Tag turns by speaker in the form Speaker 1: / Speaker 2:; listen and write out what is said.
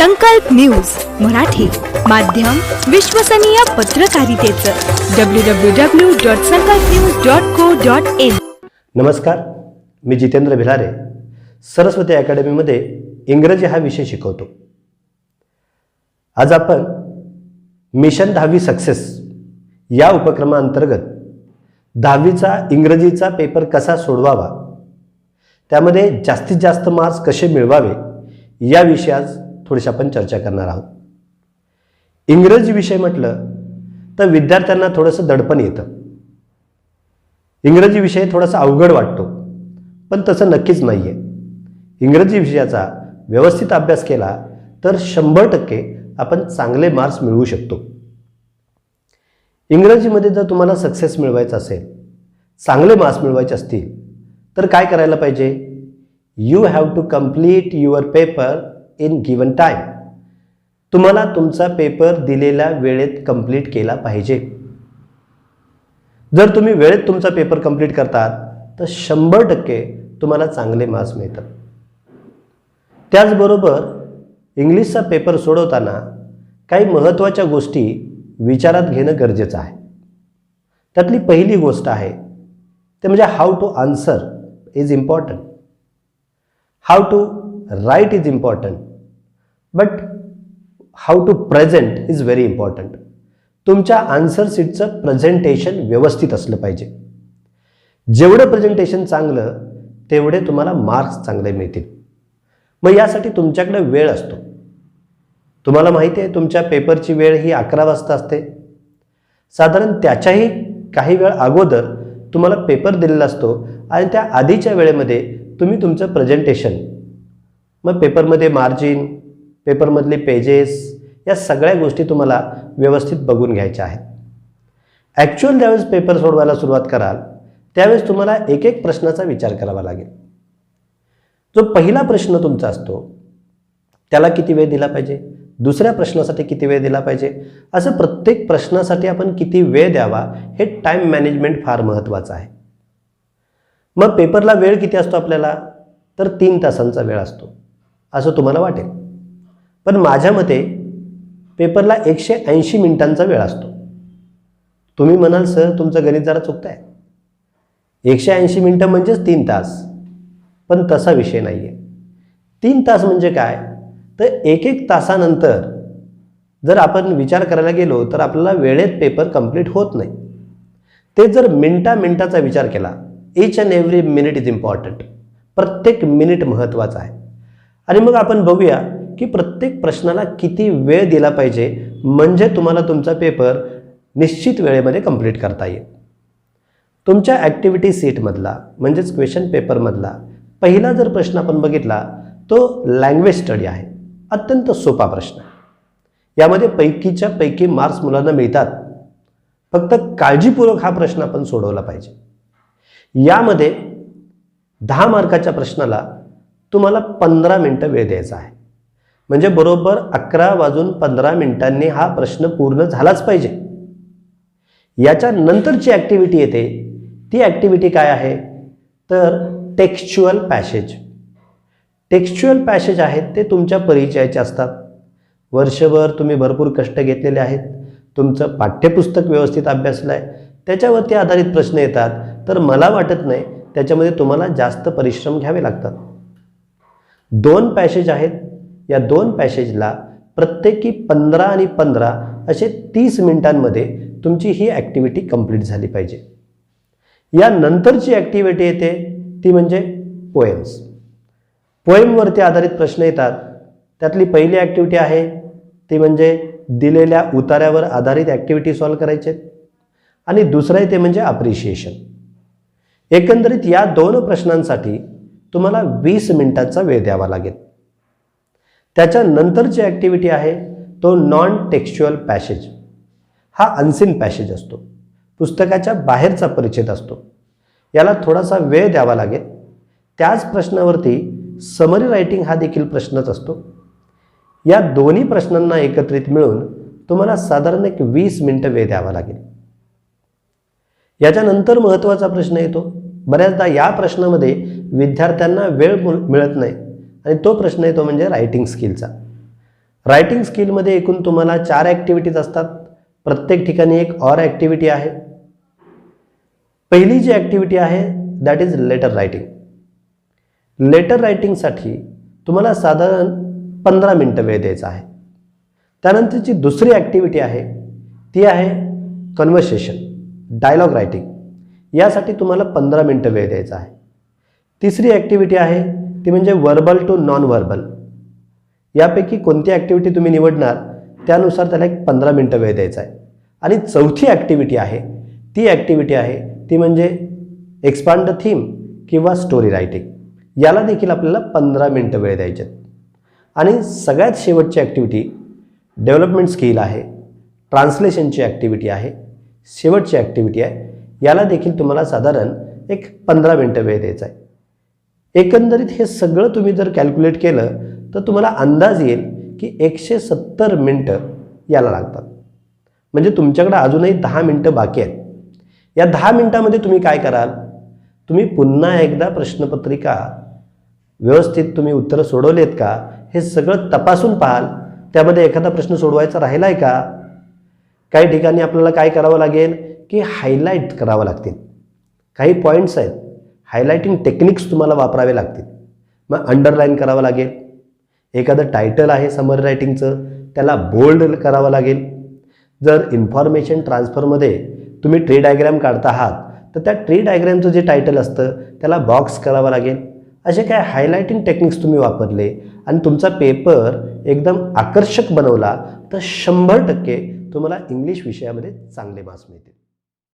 Speaker 1: संकल्प न्यूज मराठी माध्यम विश्वसनीय पत्रकारितेचं. W W W dot Sankalp news dot co dot in
Speaker 2: नमस्कार मी जितेंद्र भिलारे. सरस्वती अकॅडमीमध्ये इंग्रजी हा विषय शिकवतो. आज आपण मिशन दहावी सक्सेस या उपक्रमाअंतर्गत दहावीचा इंग्रजीचा पेपर कसा सोडवावा त्यामध्ये जास्तीत जास्त मार्क्स कसे मिळवावे या विषयात थोडीशी आपण चर्चा करणार आहोत. इंग्रजी विषय म्हटलं तर विद्यार्थ्यांना थोडंसं दडपण येतं. इंग्रजी विषय थोडासा अवघड वाटतो पण तसं नक्कीच नाही आहे इंग्रजी विषयाचा व्यवस्थित अभ्यास केला तर शंभर टक्के आपण चांगले मार्क्स मिळवू शकतो. इंग्रजीमध्ये जर तुम्हाला सक्सेस मिळवायचा असेल चांगले मार्क्स मिळवायचे असतील तर काय करायला पाहिजे? You have to complete your paper in given time तुम्हाला तुमचा पेपर दिलेल्या वेळेत कंप्लीट केला पाहिजे. जर तुम्ही वेळेत तुमचा पेपर कंप्लीट करतात तर शंभर टक्के तुम्हाला चांगले मार्क्स मिळतात. त्याचबरोबर इंग्लिशचा पेपर सोडवताना काही महत्त्वाच्या गोष्टी विचारात घेणं गरजेचं आहे. त्यातली पहिली गोष्ट आहे ते म्हणजे how to answer is important how to write is important but how to present is very important तुमच्या आन्सर सीटचं प्रेझेंटेशन व्यवस्थित असलं पाहिजे. जेवढं प्रेझेंटेशन चांगलं तेवढे तुम्हाला मार्क्स चांगले मिळतील. मग यासाठी तुमच्याकडे वेळ असतो. तुम्हाला माहिती आहे तुमच्या पेपरची वेळ ही अकरा वाजता असते. साधारण त्याच्याही काही वेळ अगोदर तुम्हाला पेपर दिलेला असतो आणि त्या आधीच्या वेळेमध्ये तुम्ही तुमचं प्रेझेंटेशन मग पेपरमध्ये मार्जिन पेपरमधले पेजेस या सगळ्या गोष्टी तुम्हाला व्यवस्थित बघून घ्यायच्या आहेत. ॲक्च्युअल ज्यावेळेस पेपर सोडवायला सुरुवात कराल त्यावेळेस तुम्हाला एक एक प्रश्नाचा विचार करावा लागेल. जो पहिला प्रश्न तुमचा असतो त्याला किती वेळ दिला पाहिजे? दुसऱ्या प्रश्नासाठी किती वेळ दिला पाहिजे? असं प्रत्येक प्रश्नासाठी आपण किती वेळ द्यावा हे टाईम मॅनेजमेंट फार महत्त्वाचं आहे. मग पेपरला वेळ किती असतो आपल्याला? तर तीन तासांचा वेळ असतो. असं तुम्हाला वाटेल. पण माझ्या मते पेपरला एकशे ऐंशी मिनिटांचा वेळ असतो. तुम्ही म्हणाल सर तुमचं गणित जरा चुकतं आहे एकशे ऐंशी मिनटं म्हणजेच तीन तास. पण तसा विषय नाही आहे तीन तास म्हणजे काय? तर एक एक तासानंतर जर आपण विचार करायला गेलो तर आपल्याला वेळेत पेपर कंप्लीट होत नाही. ते जर मिनटा मिनटाचा विचार केला each and every minute is important प्रत्येक मिनिट महत्त्वाचा आहे. आणि मग आपण बघूया की प्रत्येक प्रश्नाला किती वेळ दिला पाहिजे म्हणजे तुम्हाला तुमचा पेपर निश्चित वेळेमध्ये कंप्लीट करता येईल. तुमच्या ॲक्टिव्हिटी सीटमधला म्हणजेच क्वेश्चन पेपरमधला पहिला जर प्रश्न आपण बघितला तो लँग्वेज स्टडी आहे. अत्यंत सोपा प्रश्न. यामध्ये पैकीच्या पैकी मार्क्स मुलांना मिळतात. फक्त काळजीपूर्वक हा प्रश्न आपण सोडवला पाहिजे. यामध्ये दहा मार्काच्या प्रश्नाला तुम्हाला पंधरा मिनटं वेळ द्यायचा आहे. म्हणजे बरोबर अकरा वाजून पंधरा मिनिटांनी हा प्रश्न पूर्ण झालाच पाहिजे. याच्या नंतरची ॲक्टिव्हिटी येते. ती ॲक्टिव्हिटी काय आहे? तर टेक्स्च्युअल पॅसेज टेक्स्च्युअल पॅसेज आहेत ते तुमच्या परिचयाचे असतात. वर्षभर तुम्ही भरपूर कष्ट घेतलेले आहेत. तुमचं पाठ्यपुस्तक व्यवस्थित अभ्यासलं आहे त्याच्यावरती आधारित प्रश्न येतात. तर मला वाटत नाही त्याच्यामध्ये तुम्हाला जास्त परिश्रम घ्यावे लागतात. दोन पॅसेज आहेत या दोन पॅसेजला प्रत्येकी पंधरा आणि पंधरा असे तीस मिनिटांमध्ये तुमची ही ॲक्टिव्हिटी कंप्लीट झाली पाहिजे. यानंतरची ॲक्टिव्हिटी येते ती म्हणजे पोएम्स. पोएमवरती आधारित प्रश्न येतात. त्यातली पहिली ॲक्टिव्हिटी आहे ती म्हणजे दिलेल्या उतार्यावर आधारित ॲक्टिव्हिटी सॉल्व करायचे. आणि दुसरं आहे ते म्हणजे अप्रिशिएशन. एकंदरीत या दोन प्रश्नांसाठी तुम्हाला वीस मिनिटांचा वेळ द्यावा लागेल. त्याच्यानंतरची ॲक्टिव्हिटी आहे तो नॉन टेक्स्च्युअल पॅसेज हा अनसिन पॅसेज असतो. पुस्तकाच्या बाहेरचा परिच्छेद असतो. याला थोडासा वेळ द्यावा लागेल. त्याच प्रश्नावरती समरी रायटिंग हा देखील प्रश्नच असतो. या दोन्ही प्रश्नांना एकत्रित मिळून तुम्हाला साधारण एक वीस मिनटं वेळ द्यावा लागेल. याच्यानंतर महत्त्वाचा प्रश्न येतो. बऱ्याचदा या प्रश्नामध्ये विद्यार्थ्यांना वेळ मिळत नाही. आणि तो प्रश्न येतो म्हणजे रायटिंग स्किलचा रायटिंग स्किलमध्ये एकूण तुम्हाला चार ॲक्टिव्हिटीज असतात. प्रत्येक ठिकाणी एक ऑर ॲक्टिव्हिटी आहे. पहिली जी ॲक्टिव्हिटी आहे that is letter writing letter रायटिंगसाठी तुम्हाला साधारण पंधरा मिनटं वेळ द्यायचा आहे. त्यानंतरची दुसरी ॲक्टिव्हिटी आहे ती आहे कन्व्हर्सेशन डायलॉग रायटिंग यासाठी तुम्हाला पंधरा मिनटं वेळ द्यायचा आहे. तिसरी ॲक्टिव्हिटी आहे ती म्हणजे वर्बल टू नॉन वर्बल यापैकी कोणती ॲक्टिव्हिटी तुम्ही निवडणार त्यानुसार त्याला एक पंधरा मिनटं वेळ द्यायचा आहे. आणि चौथी ॲक्टिव्हिटी आहे ती ॲक्टिव्हिटी आहे ती म्हणजे एक्सपांड द थीम किंवा स्टोरी रायटिंग याला देखील आपल्याला पंधरा मिनटं वेळ द्यायचे आहेत. आणि सगळ्यात शेवटची ॲक्टिव्हिटी डेव्हलपमेंट स्किल आहे ट्रान्सलेशनची ॲक्टिव्हिटी आहे शेवटची ॲक्टिव्हिटी आहे. याला देखील तुम्हाला साधारण एक पंधरा मिनटं वेळ द्यायचा आहे. एकंदरीत हे सगळं तुम्ही जर कॅल्क्युलेट केलं तर तुम्हाला अंदाज येईल की एकशे सत्तर मिनटं याला लागतात. म्हणजे तुमच्याकडे अजूनही दहा मिनटं बाकी आहेत. या दहा मिनटामध्ये तुम्ही काय कराल? तुम्ही पुन्हा एकदा प्रश्नपत्रिका व्यवस्थित तुम्ही उत्तरं सोडवलेत का? हे सगळं तपासून पाहाल. त्यामध्ये एखादा प्रश्न सोडवायचा राहिला आहे का? काही ठिकाणी आपल्याला काय करावं लागेल? की हायलाईट करावं लागतील. काही पॉईंट्स आहेत. हायलायटिंग टेक्निक्स तुम्हाला वापरावे लागतील. मग अंडरलाईन करावं लागेल. एखादं टायटल आहे समर रायटिंगचं त्याला बोल्ड करावं लागेल. जर इन्फॉर्मेशन ट्रान्सफरमध्ये तुम्ही ट्री डायग्रॅम काढता आहात तर त्या ट्री डायग्रॅमचं जे टायटल असतं त्याला बॉक्स करावं लागेल. असे काय हायलायटिंग टेक्निक्स तुम्ही वापरले आणि तुमचा पेपर एकदम आकर्षक बनवला तर शंभर टक्के तुम्हाला इंग्लिश विषयामध्ये चांगले मार्क्स मिळतील.